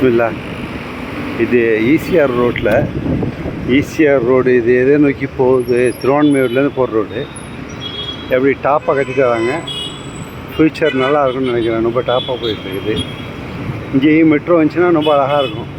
பிஸ்மில்லா. இது ஈசிஆர் ரோட்டில் ECR road இது எதை நோக்கி போகுது? திருவான்மையூர்லேருந்து போகிற ரோடு. எப்படி டாப்பாக கட்டிட்டு வராங்க? ஃப்யூச்சர் நல்லா இருக்கும்னு நினைக்கிறேன். ரொம்ப டாப்பாக போயிட்டு இருக்குது. இங்கேயும் மெட்ரோ வந்துச்சுன்னா ரொம்ப அழகாக இருக்கும்.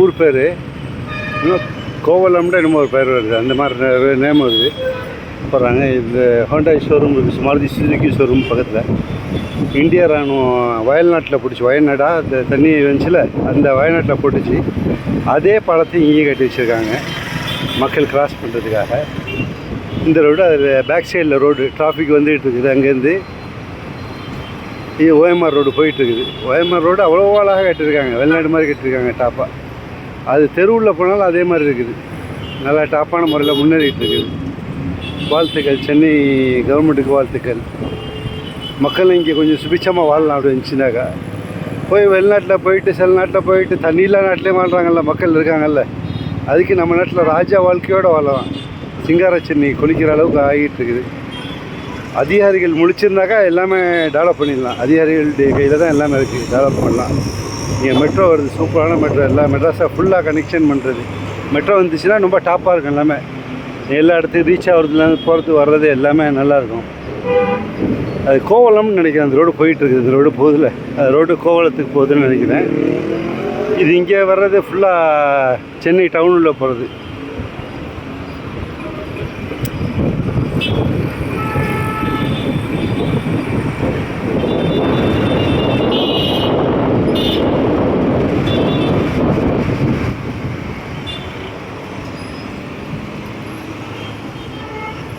ஊர் பேர் இன்னும் கோவலம்னு என்னமோ ஒரு பேர் வருது. அந்த மாதிரி நேம் வருது. போகிறாங்க இந்த ஹோண்டாய் ஷோரூம் இருக்குது மாருதி சுசுகி ஷோரூம் பக்கத்தில். இந்தியா ராணுவம் வயல்நாட்டில் பிடிச்சி வயநாடா அந்த தண்ணி வந்துச்சுல அந்த வயநாட்டில் போட்டுச்சு. அதே பாலத்தை இங்கேயே கட்டி வச்சுருக்காங்க. மக்கள் கிராஸ் பண்ணுறதுக்காக இந்த ரோடு அது பேக் சைடில் ரோடு டிராஃபிக் வந்துகிட்டு இருக்குது. அங்கேருந்து இது ஓஎம்ஆர் ரோடு போயிட்டுருக்குது ஓஎம்ஆர் ரோடு அவ்வளோ அழகாக கட்டியிருக்காங்க. வெளிநாடு மாதிரி கட்டியிருக்காங்க டாப்பாக அது தெருவில் போனாலும் அதே மாதிரி இருக்குது. நல்லா டாப்பான முறையில் முன்னேறிட்டு இருக்குது. வாழ்த்துக்கள் சென்னை கவர்மெண்ட்டுக்கு வாழ்த்துக்கள். மக்கள் இங்கே கொஞ்சம் சுபிச்சமாக வாழலாம் அப்படி இருந்துச்சுனாக்கா போய் வெளிநாட்டில் போயிட்டு சில நாட்டில் போயிட்டு தண்ணியில்லா நாட்டிலே வாழ்கிறாங்கல்ல மக்கள் இருக்காங்கல்ல. அதுக்கு நம்ம நாட்டில் ராஜா வாழ்க்கையோடு வாழலாம். சிங்கார சென்னை குளிக்கிற அளவுக்கு ஆகிட்டு இருக்குது. அதிகாரிகள் முழிச்சிருந்தாக்கா எல்லாமே டெவலப் பண்ணிடலாம். அதிகாரிகளுடைய கையில் தான் எல்லாமே இருக்குது டெவலப் பண்ணலாம். இங்கே மெட்ரோ வருது சூப்பரான மெட்ரோ எல்லா மெட்ராஸாக ஃபுல்லாக கனெக்ஷன் பண்ணுறது மெட்ரோ வந்துச்சுன்னா ரொம்ப டாப்பாக இருக்கும் எல்லாமே. எல்லா இடத்துக்கும் ரீச் ஆகிறதுலேருந்து போகிறது வர்றது எல்லாமே நல்லாயிருக்கும். அது கோவலம்னு நினைக்கிறேன் அந்த ரோடு போயிட்டுருக்குது இந்த ரோடு போதில் அந்த ரோடு கோவலத்துக்கு போகுதுன்னு நினைக்கிறேன். இது இங்கே வர்றது ஃபுல்லாக சென்னை டவுனுள்ள போகிறது